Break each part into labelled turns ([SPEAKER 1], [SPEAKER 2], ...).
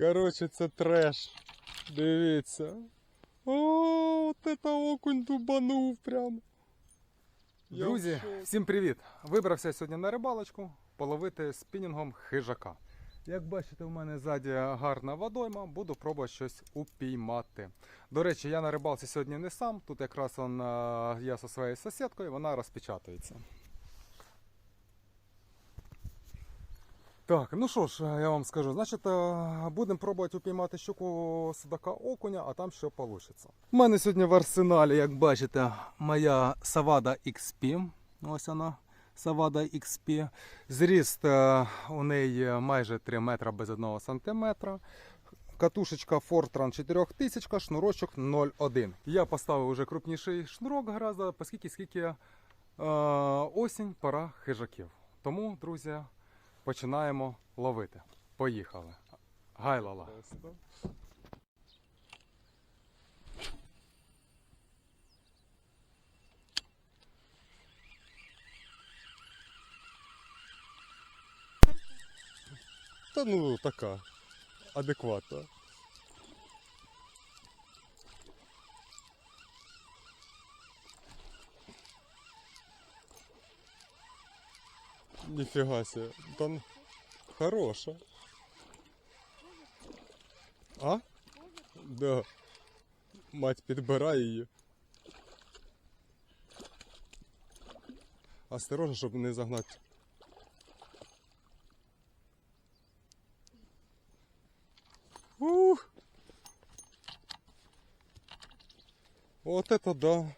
[SPEAKER 1] Коротше, це треш. Дивіться. О, от це окунь дубанув прям.
[SPEAKER 2] Друзі, всім привіт! Вибрався сьогодні на рибалочку половити спінінгом хижака. Як бачите, у мене ззаді гарна водойма, буду пробувати щось упіймати. До речі, я на рибалці сьогодні не сам. Тут якраз он, е, я зі своєю сусідкою, вона розпечатується. Так, ну що ж, я вам скажу, значить, е, будемо пробувати упіймати щуку судака окуня, а там що вийде. У мене сьогодні в арсеналі, як бачите, моя Savada XP. Ось вона, Savada XP. Зріст е, у неї майже 3 метра без 1 сантиметра. Катушечка Fortran 4000, шнурочок 0,1. Я поставив уже крупніший шнурок гораздо, оскільки скільки е, осінь, пора хижаків. Тому, друзі, починаємо ловити. Поїхали. Гайлала.
[SPEAKER 1] Та ну така. Адекватна. Ніфіга себе. Та ну, хороша. А? Да. Мать підбирає її. Осторожно, щоб не загнати. Ух! Вот это да.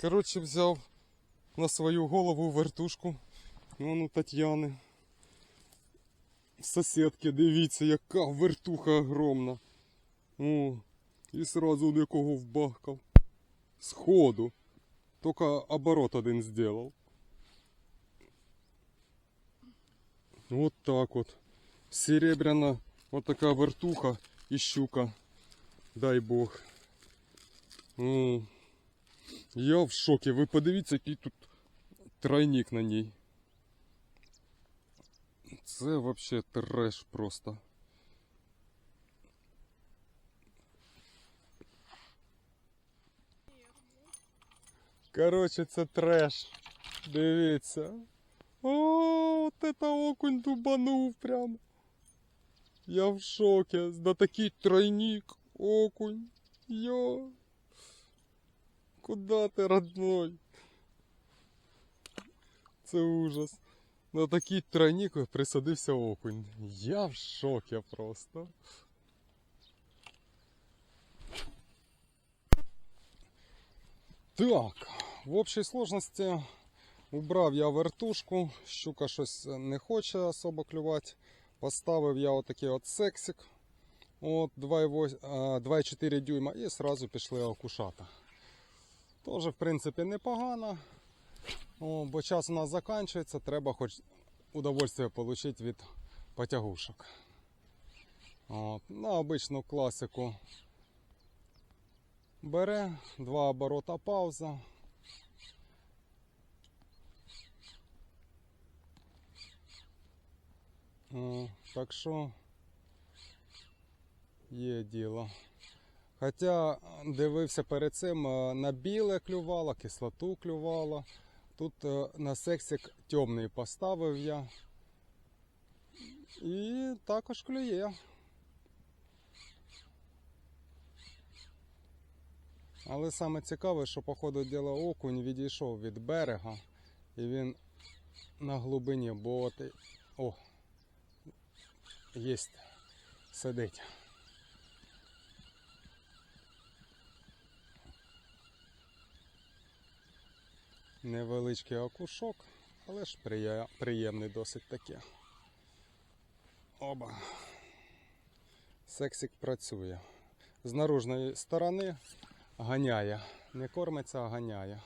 [SPEAKER 1] Короче, взяв на свою голову вертушку. Вон у Тетяни. Сусідки, дивіться, яка вертуха огромна. О, і сразу якого вбахкав. Сходу. Тільки оборот один зробив. Вот так вот. Серебряна вот така вертуха і щука. Дай Бог. Я в шокі. Ви подивіться, який тут тройник на ній. Це вообще треш просто. Короче, це треш. Дивіться. О, от это окунь дубанув прям. Я в шоке. Да такий тройник. Окунь. Йо. Куда ти, родной? Це ужас. На такий тройник присадився окунь. Я в шокі просто. Так, в общій сложності убрав я вертушку, щука щось не хоче особо клювати. Поставив я отакий от сексик. От 2,4 дюйма і сразу пішли окушата. Тоже, в принципі, непогано. О, бо час у нас закінчується, треба хоч удовольствие отримати від потягушок. От, на обичну класику бере, два оборота пауза. Так що є діло. Хоча дивився перед цим е, на біле клювало, кислоту клювало. Тут е, на сексик темний поставив я. І також клює. Але саме цікаве, що по ходу діла окунь відійшов від берега і він на глибині боти. О! Єсть. Сидить. Невеличкий окушок, але ж приємний досить таки. Оба. Сексик працює. З наружної сторони ганяє. Не кормиться, а ганяє.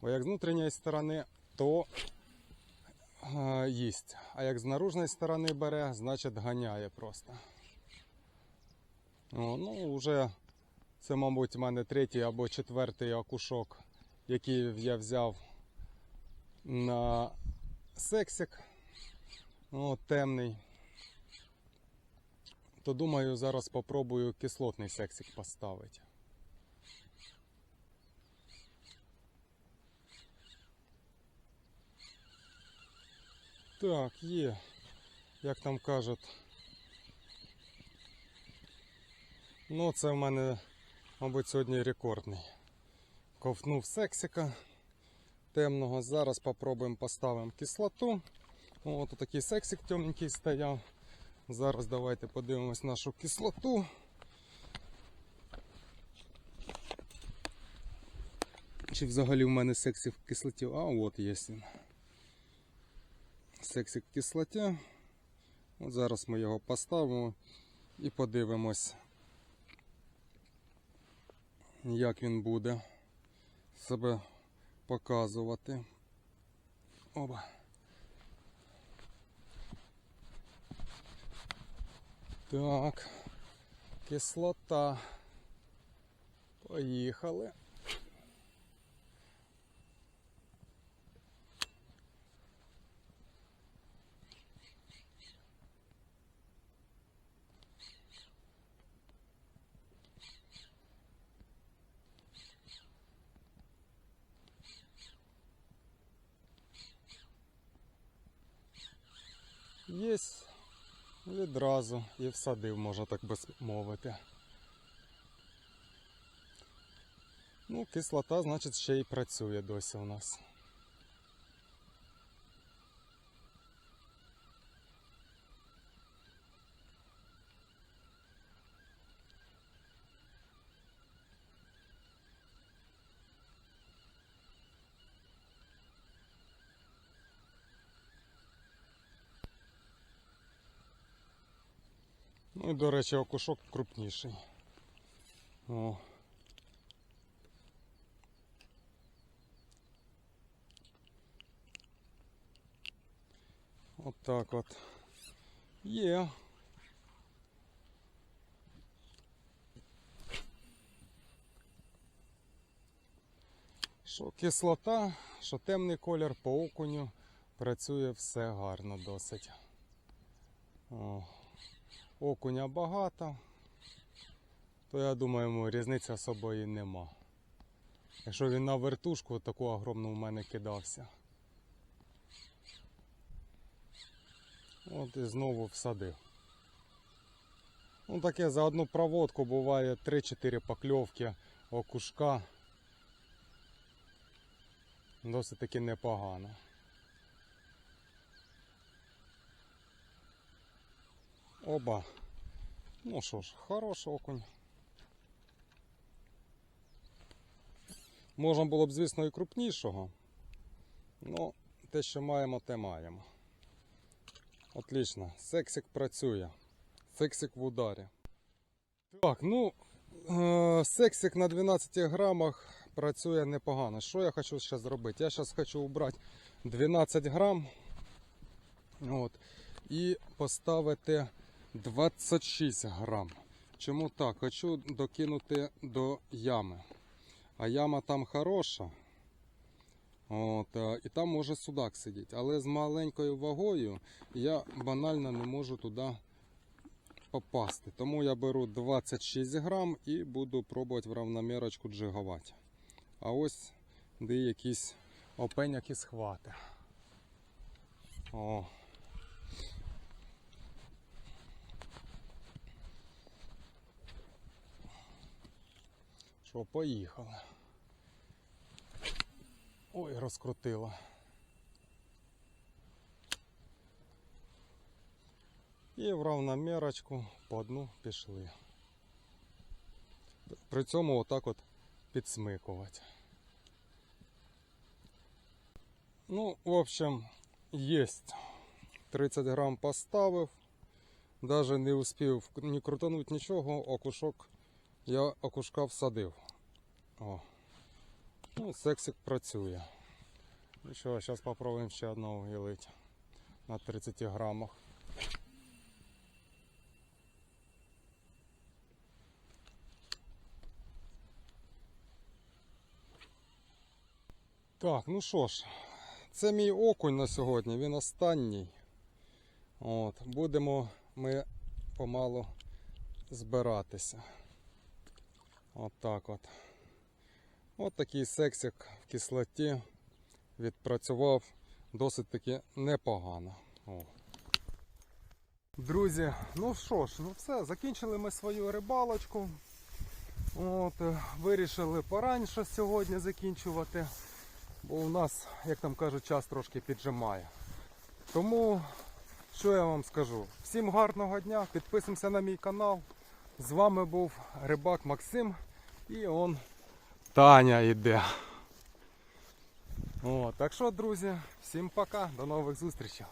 [SPEAKER 1] Бо як з внутрішньої сторони, то е, їсть. А як з наружної сторони бере, значить ганяє просто. О, ну, вже це, мабуть, у мене третій або четвертий окушок, який я взяв на сексик. О, темний. то думаю, зараз попробую кислотний сексик поставити. Так, є, як там кажуть. Ну, це в мене, мабуть, сьогодні рекордний. Ковтнув сексика темного. Зараз попробуємо поставимо кислоту. От такий сексик темненький стояв. Зараз давайте подивимось нашу кислоту. Чи взагалі в мене сексик в кислоті? А, от є він. Сексик в кислоті. От зараз ми його поставимо і подивимось, як він буде себе показувати. Оба. Так, кислота. Поїхали. Єсть відразу і всадив, можна так би мовити. Ну, кислота, значить, ще й працює досі у нас. І, до речі, окушок крупніший. О. От так от. Є. Що кислота, що темний колір по окуню працює все гарно досить. О. Окуня багато, то я думаю, йому різниці особої нема. Якщо він на вертушку таку огромну в мене кидався. От і знову всадив. Ну таке за одну проводку буває 3-4 покльовки окушка. Досить таки непогано. Оба. Ну що ж, хороший окунь. Можна було б, звісно, і крупнішого. Ну, те, що маємо, те маємо. Отлично. Сексик працює. Сексик в ударі. Так, ну, е, сексик на 12 грамах працює непогано. Що я хочу зараз зробити? Я зараз хочу убрати 12 грам. От, і поставити 26 грам. Чому так? Хочу докинути до ями. А яма там хороша. От, е, і там може судак сидіти. Але з маленькою вагою я банально не можу туди попасти. Тому я беру 26 грам і буду пробувати в равномірочку джигувати. А ось де якісь опеняки схвати. О. Що, поїхали. Ой, розкрутило. І в равномірочку по дну пішли. При цьому отак от підсмикувати. Ну, в общем, есть. 30 грам поставив. Даже не успів ні крутануть нічого, окушок я окушка всадив. О. Ну, сексик працює. Ну що, зараз спробуємо ще одного вгілити на 30 грамах. Так, ну що ж, це мій окунь на сьогодні, він останній. От, будемо ми помалу збиратися. От так от. От такий сексик в кислоті відпрацював досить таки непогано. О. Друзі, ну що ж, ну все, закінчили ми свою рибалочку. От, е, вирішили пораньше сьогодні закінчувати, бо у нас, як там кажуть, час трошки піджимає. Тому, що я вам скажу? Всім гарного дня, підписуємося на мій канал. З вами був рибак Максим і он Таня йде. О, так що, друзі, всім пока, до нових зустрічей.